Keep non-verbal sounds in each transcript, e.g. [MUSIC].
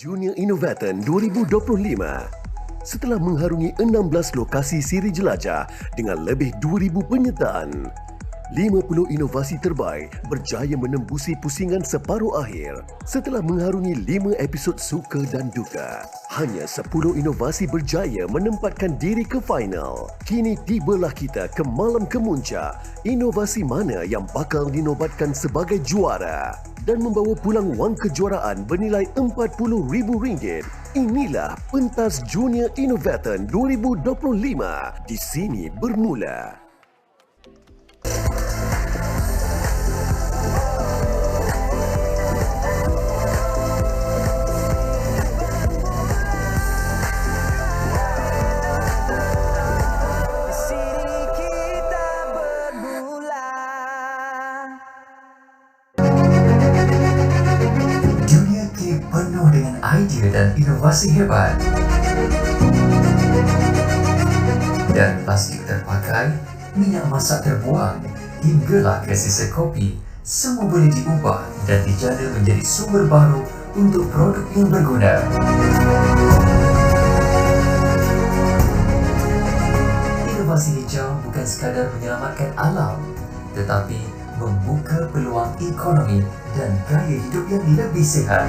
Junior Innovaton 2025 setelah mengharungi 16 lokasi siri jelajah dengan lebih 2,000 penyertaan. 50 inovasi terbaik berjaya menembusi pusingan separuh akhir setelah mengharungi 5 episod suka dan duka. Hanya 10 inovasi berjaya menempatkan diri ke final. Kini tibalah kita ke malam kemuncak. Inovasi mana yang bakal dinobatkan sebagai juara dan membawa pulang wang kejuaraan bernilai RM40,000. Inilah pentas Junior Innovaton 2025. Di sini bermula. Inovasi hebat. Dan plastik terpakai, minyak masak terbuang, hinggalah ke sisa kopi, semua boleh diubah dan dijana menjadi sumber baru untuk produk yang berguna. Inovasi hijau bukan sekadar menyelamatkan alam, tetapi membuka peluang ekonomi dan gaya hidup yang lebih sihat.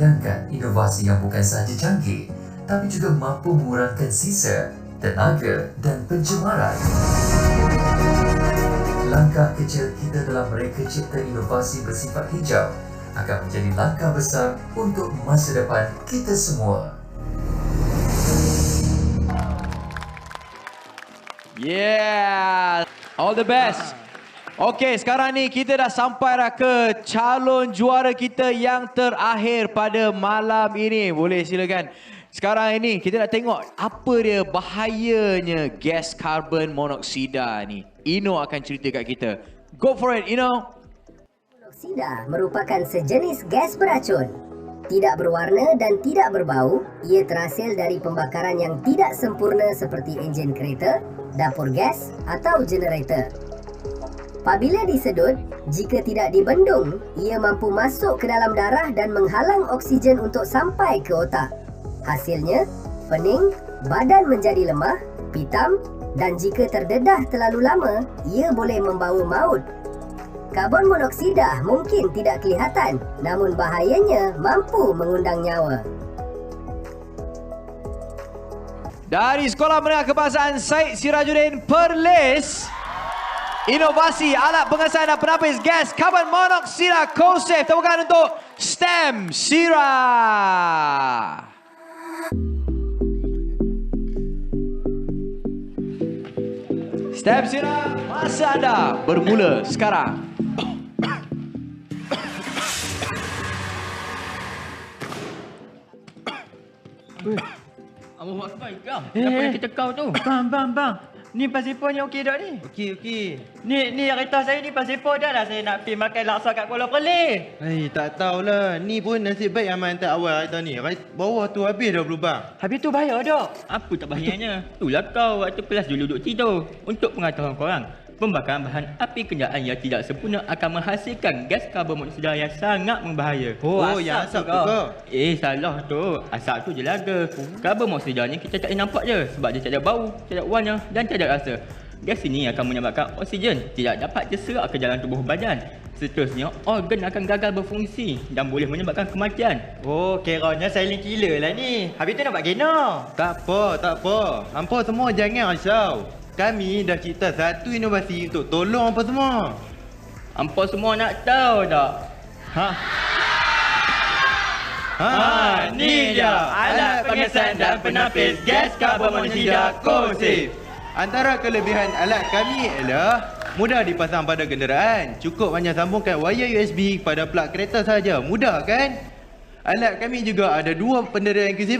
Bayangkan inovasi yang bukan sahaja canggih, tapi juga mampu mengurangkan sisa, tenaga dan pencemaran. Langkah kecil kita dalam mereka cipta inovasi bersifat hijau akan menjadi langkah besar untuk masa depan kita semua. Yeah, all the best. Okey, sekarang ni kita dah sampai dah ke calon juara kita yang terakhir pada malam ini. Boleh silakan. Sekarang ini kita nak tengok apa dia bahayanya gas karbon monoksida ni. Ino akan cerita kat kita. Go for it, Ino. Monoksida merupakan sejenis gas beracun. Tidak berwarna dan tidak berbau, ia terhasil dari pembakaran yang tidak sempurna seperti enjin kereta, dapur gas atau generator. Apabila disedut, jika tidak dibendung, ia mampu masuk ke dalam darah dan menghalang oksigen untuk sampai ke otak. Hasilnya, pening, badan menjadi lemah, pitam dan jika terdedah terlalu lama, ia boleh membawa maut Karbon monoksida mungkin tidak kelihatan, namun bahayanya mampu mengundang nyawa. Dari Sekolah Menengah Kebangsaan Said Sirajuddin Perlis. Inovasi alat pengesahan dan penapis gas karbon monoksida co-safe. Tepukan untuk STEM Sira. STEM Sira, masa anda bermula sekarang. Allah Akbar Ikram. Kenapa yang kita kau tu? Bang, bang, bang. Ni pasipo ni okey tak ni? Okey, okey. Ni ni kereta saya ni pasipo dah lah saya nak pergi makan laksa kat Kuala Perlis. Eh, tak tahulah. Ni pun nasib baik Aman hantar awal kereta ni. Bawah tu habis dah berlubang. Habis tu bayar dak? Apa tak bahayanya? Itulah kau waktu kelas dulu duduk tidur. Untuk pengetahuan korang, pembakaran bahan api kenderaan yang tidak sempurna akan menghasilkan gas karbon monoksida yang sangat membahaya. Oh, yang asap tu kau. Eh, salah tu. Asap tu je laga. Karbon monoksida ni kita tak nampak je sebab dia tak ada bau, tak ada warna dan tak ada rasa. Gas ini akan menyebabkan oksigen tidak dapat terserap ke dalam tubuh badan. Seterusnya, organ akan gagal berfungsi dan boleh menyebabkan kematian. Oh, kiranya silent killer lah ni. Habis tu nak buat gena. Tak apa, tak apa. Hampa semua jangan risau. Kami dah cipta satu inovasi untuk tolong apa semua. Hampa semua nak tahu tak? Ha? Ha, ni dia, alat pengesan dan penapis gas karbon monoksida co-safe. Antara kelebihan alat kami ialah mudah dipasang pada kenderaan. Cukup hanya sambungkan wayar USB pada plug kereta saja. Mudah kan? Alat kami juga ada dua penderaan Q7.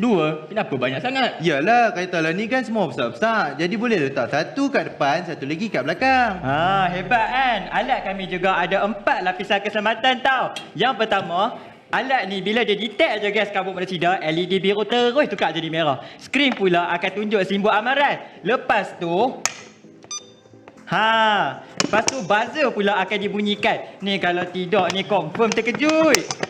Dua? Kenapa banyak sangat? Yalah, kereta lah ni kan semua besar-besar. Jadi boleh letak satu kat depan, satu lagi kat belakang. Ha, hebat kan? Alat kami juga ada empat lapisan keselamatan tau. Yang pertama, Alat ni bila dia detect je gas karbon monoksida, LED biru terus tukar jadi merah. Skrin pula akan tunjuk simbol amaran. Lepas tu, Ha, lepas tu buzzer pula akan dibunyikan. Ni kalau tidak ni confirm terkejut.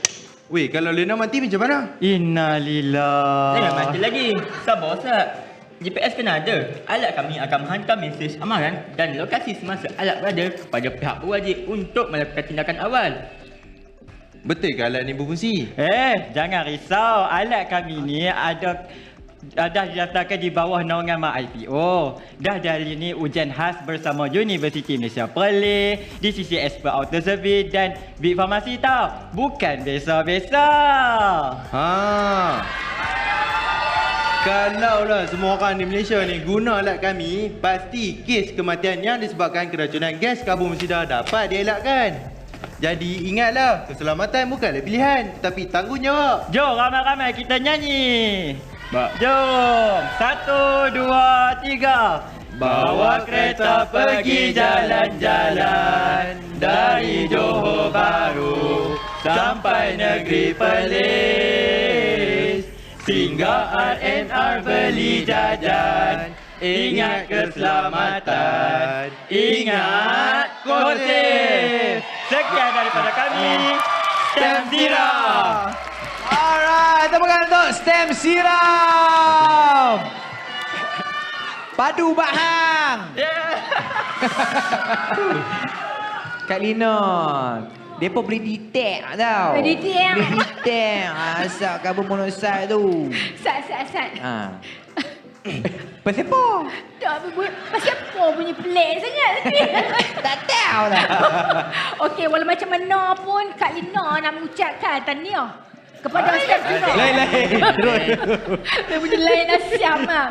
Weh, kalau Lena mati macam mana? Innalillah. Jangan mati lagi. Sabar Ustaz. GPS kena ada. Alat kami akan menghantar mesej amaran dan lokasi semasa alat berada kepada pihak berwajib untuk melakukan tindakan awal. Betul ke alat ni berfungsi? Eh, jangan risau. Alat kami ni ada dah didaftarkan di bawah naungan MAK IPO. Dah dari ni ujian khas bersama Universiti Malaysia Perlis, DCC Expert Auto Service dan Big Pharmacy tau. Bukan biasa-biasa. Ha. Kalau lah semua orang di Malaysia ni guna alat kami, pasti kes kematian yang disebabkan keracunan gas karbon monoksida dapat dielakkan. Jadi ingatlah, keselamatan bukanlah pilihan, tetapi tanggungjawab. Jom ramai-ramai kita nyanyi. Jom. Satu, dua, tiga. Bawa kereta pergi jalan-jalan Dari Johor Bahru Sampai negeri Perlis. Singgah RNR beli jajan. Ingat keselamatan. Ingat konsep Sekian daripada kami. Stem Zira Alright, tepuk tangan untuk STEM Siram. Padu Bahang. Kak Lina. Depa boleh detect tau. Boleh detect. Boleh detect. Asap karbon monoksida tu. Sat, sat, sat. Ha. Pasal apa? Tak apa buat. Pasal apa punya pelik sangat tadi? [LAUGHS] Tak tahu lah. [LAUGHS] Okey, walau macam mana pun Kak Lina nak mengucapkan tahniah kepada Ustaz Zura. Lain-lain. Terus. Dia punya lain Asyam lah.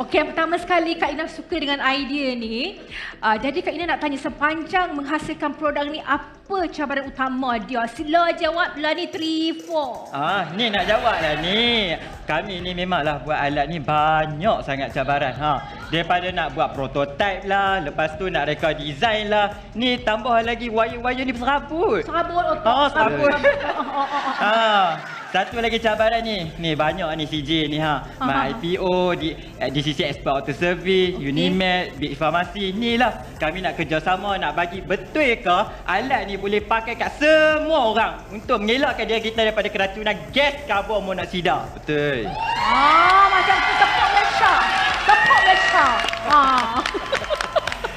Okey, yang pertama sekali Kak Ina suka dengan idea ni. Uh, jadi Kak Ina nak tanya sepanjang menghasilkan produk ni apa cabaran utama dia? Sila jawab lah ni 3, 4. Ah, ni nak jawab lah ni. Kami ni memanglah buat alat ni banyak sangat cabaran. Ha. Daripada nak buat prototype lah, lepas tu nak reka design lah. Ni tambah lagi wire-wire ni serabut. Serabut otak. Oh, serabut. Ha. Satu lagi cabaran ni. Ni banyak ni CJ ni ha. Aha. My IPO, di, eh, DCC Export Auto Service, Okey. Unimed, Big Pharmacy. Ni lah kami nak kerjasama nak bagi betul ke alat ni boleh pakai kat semua orang untuk mengelakkan diri kita daripada keracunan gas karbon monoksida. Betul. Ah, macam tu tepuk Malaysia. Tepuk Malaysia. Ah.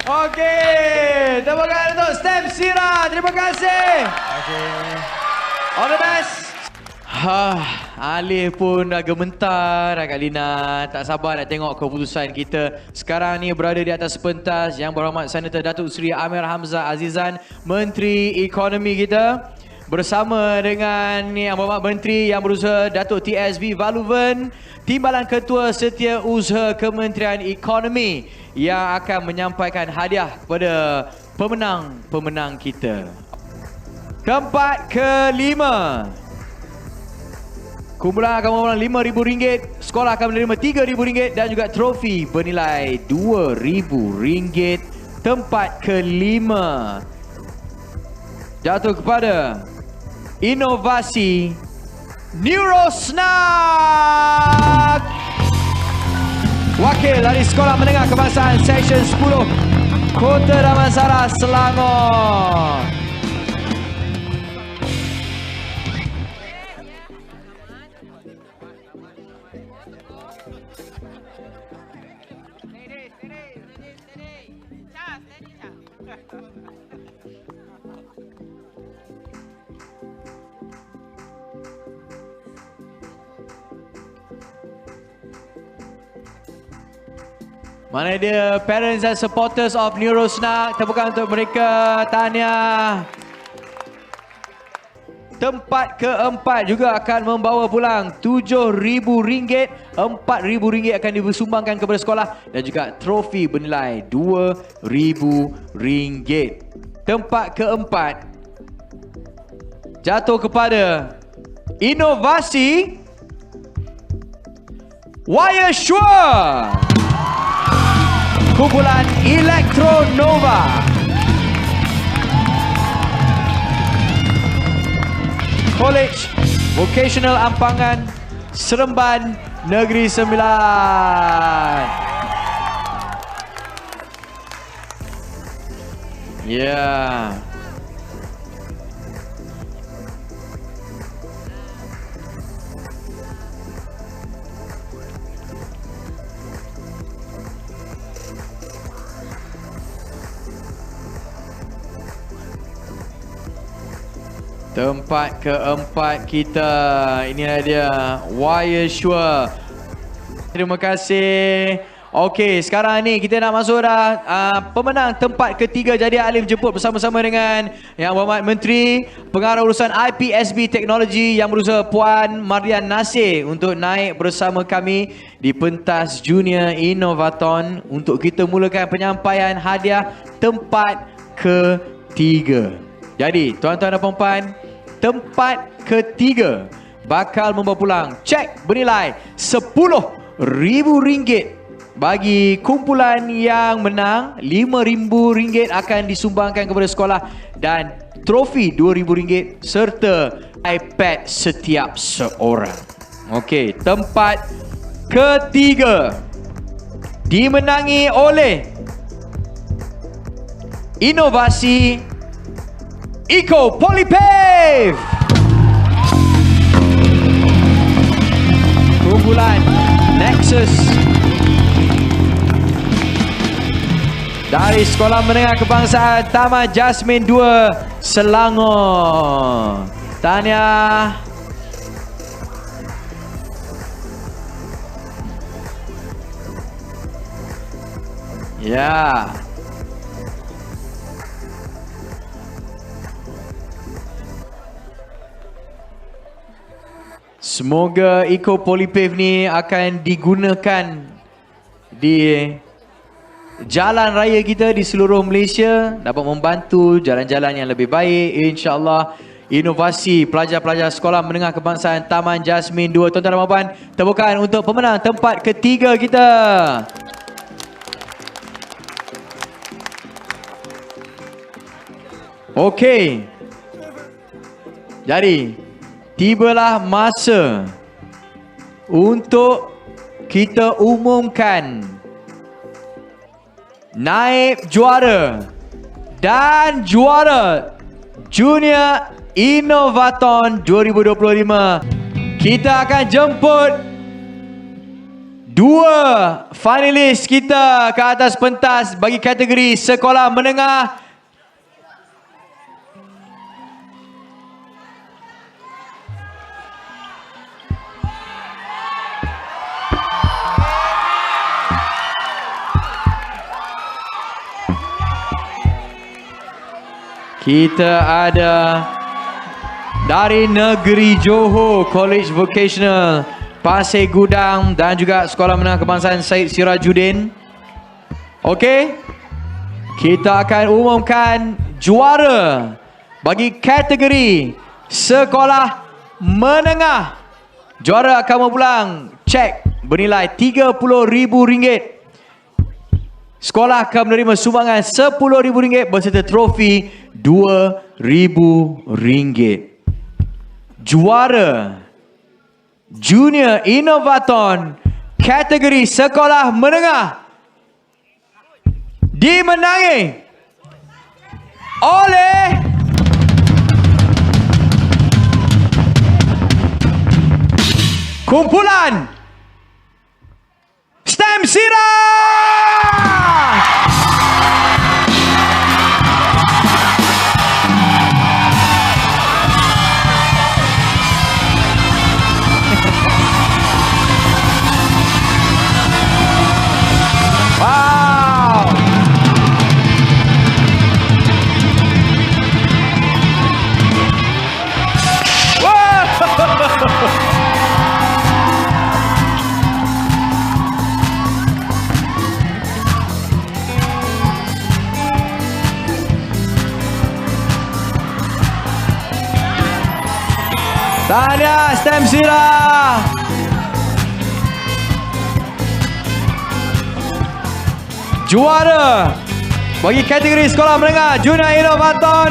[LAUGHS] Okey, tepuk tangan untuk STEM Sira. Terima kasih. All the best. Ha, Alif pun dah gementar Kak Lina. Tak sabar nak tengok keputusan kita. Sekarang ni berada di atas pentas Yang Berhormat Senator Datuk Seri Amir Hamzah Azizan, Menteri Ekonomi kita. Bersama dengan Yang Berhormat Menteri Yang Berusaha Datuk TSV Valuvan, Timbalan Ketua Setiausaha Kementerian Ekonomi yang akan menyampaikan hadiah kepada pemenang-pemenang kita. Tempat kelima. Kumpulan akan memenang RM5,000, sekolah akan menerima RM3,000 dan juga trofi bernilai RM2,000. Tempat kelima jatuh kepada inovasi Neurosnag. Wakil dari Sekolah Menengah Kebangsaan Seksyen 10 Kota Damansara Selangor. Mana dia parents and supporters of Neurosnag. Tepukan untuk mereka. Tahniah. Tempat keempat juga akan membawa pulang RM7,000. RM4,000 akan disumbangkan kepada sekolah dan juga trofi bernilai RM2,000. Tempat keempat jatuh kepada inovasi Wire Sure. Kumpulan Electronova. College Vocational Ampangan Seremban Negeri Sembilan. Yeah. Tempat keempat kita. Inilah dia Wire Sure. Terima kasih. Okey, sekarang ni kita nak masuk dah uh, pemenang tempat ketiga. Jadi Alim jemput bersama-sama dengan Yang Berhormat Menteri Pengarah Urusan IPSB Teknologi yang berusaha Puan Marian Nasir untuk naik bersama kami di pentas Junior Innovaton untuk kita mulakan penyampaian hadiah tempat ketiga. Jadi, tuan-tuan dan puan-puan, tempat ketiga. Bakal membawa pulang cek bernilai RM10,000 bagi kumpulan yang menang RM5,000 akan disumbangkan kepada sekolah dan trofi RM2,000 serta iPad setiap seorang. Okey, tempat ketiga. Dimenangi oleh Inovasi Eco Polypave. Kumpulan Nexus dari Sekolah Menengah Kebangsaan Taman Jasmine 2 Selangor. Tahniah. Ya. Semoga Eco Polypave ni akan digunakan di jalan raya kita di seluruh Malaysia. Dapat membantu jalan-jalan yang lebih baik. Insyaallah inovasi pelajar-pelajar sekolah menengah kebangsaan Taman Jasmine 2 tuan-tuan dan puan tepukan untuk pemenang tempat ketiga kita. Okey. Jadi tibalah masa untuk kita umumkan naib juara dan juara Junior Innovaton 2025. Kita akan jemput dua finalis kita ke atas pentas bagi kategori sekolah menengah Kita ada dari Negeri Johor College Vocational Pasir Gudang dan juga Sekolah Menengah Kebangsaan Syed Sirajuddin. Okey. Kita akan umumkan juara bagi kategori sekolah menengah. Juara akan mempulang cek bernilai RM30,000. Sekolah akan menerima sumbangan RM10,000 berserta trofi RM2,000. Juara Junior Innovaton kategori sekolah menengah dimenangi oleh kumpulan STEM Sirah! Tahniah STEM Sirah! Juara bagi kategori sekolah menengah Junior Innovaton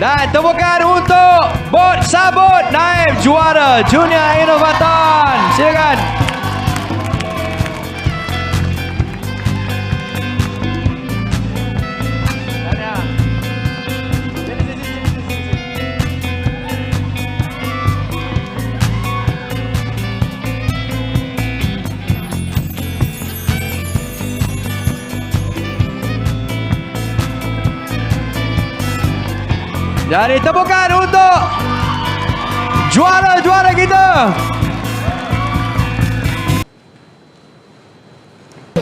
Dan tepukan untuk Bot Sabut Naib juara Junior Innovaton. Silakan. Jadi tepukan untuk juara-juara kita.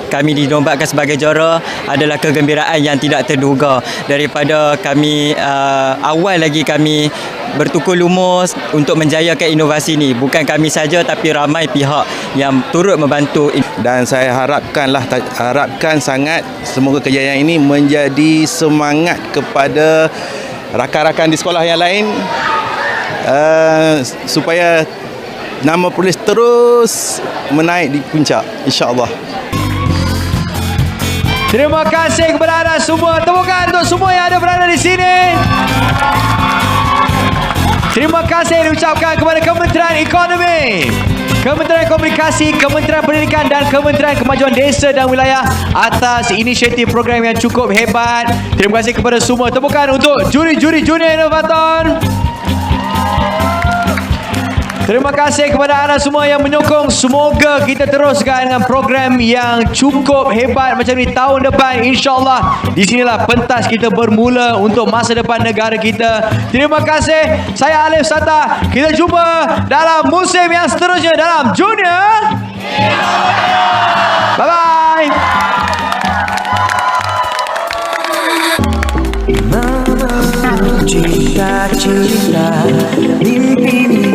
kami dinobatkan sebagai juara adalah kegembiraan yang tidak terduga. Daripada kami uh, awal lagi kami bertukar lumus untuk menjayakan inovasi ini bukan kami saja tapi ramai pihak yang turut membantu. Dan saya harapkanlah harapkan sangat semoga kejayaan ini menjadi semangat kepada rakan-rakan di sekolah yang lain uh, supaya nama polis terus menaik di puncak insyaallah Terima kasih kepada anda semua. Tepukan untuk semua yang ada berada di sini. Terima kasih diucapkan kepada Kementerian Ekonomi. Kementerian Komunikasi, Kementerian Pendidikan dan Kementerian Kemajuan Desa dan Wilayah atas inisiatif program yang cukup hebat. Terima kasih kepada semua. Tepukan untuk juri-juri Junior Innovaton. Terima kasih kepada anda semua yang menyokong. Semoga kita teruskan dengan program yang cukup hebat macam ni tahun depan. InsyaAllah di sinilah pentas kita bermula untuk masa depan negara kita. Terima kasih. Saya Alif Sata. Kita jumpa dalam musim yang seterusnya dalam Junior. Bye-bye. Cita-cita Mimpi-mimpi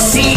sí.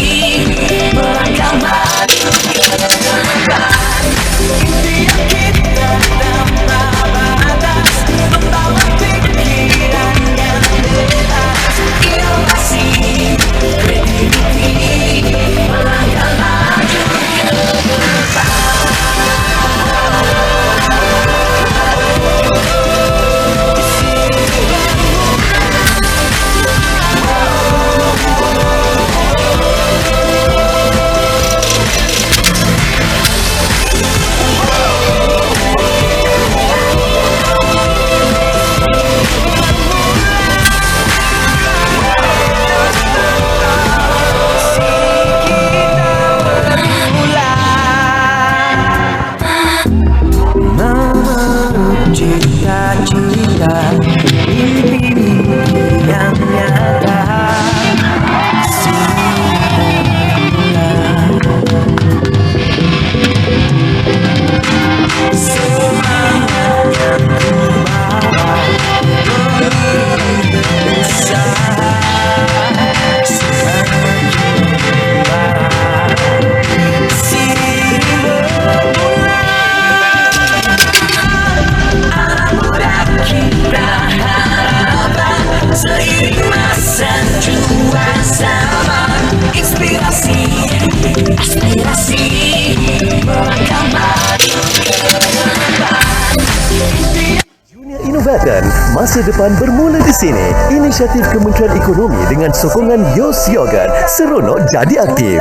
Masa depan bermula di sini. Inisiatif Kementerian Ekonomi dengan sokongan Yos Yogurt. Seronok jadi aktif.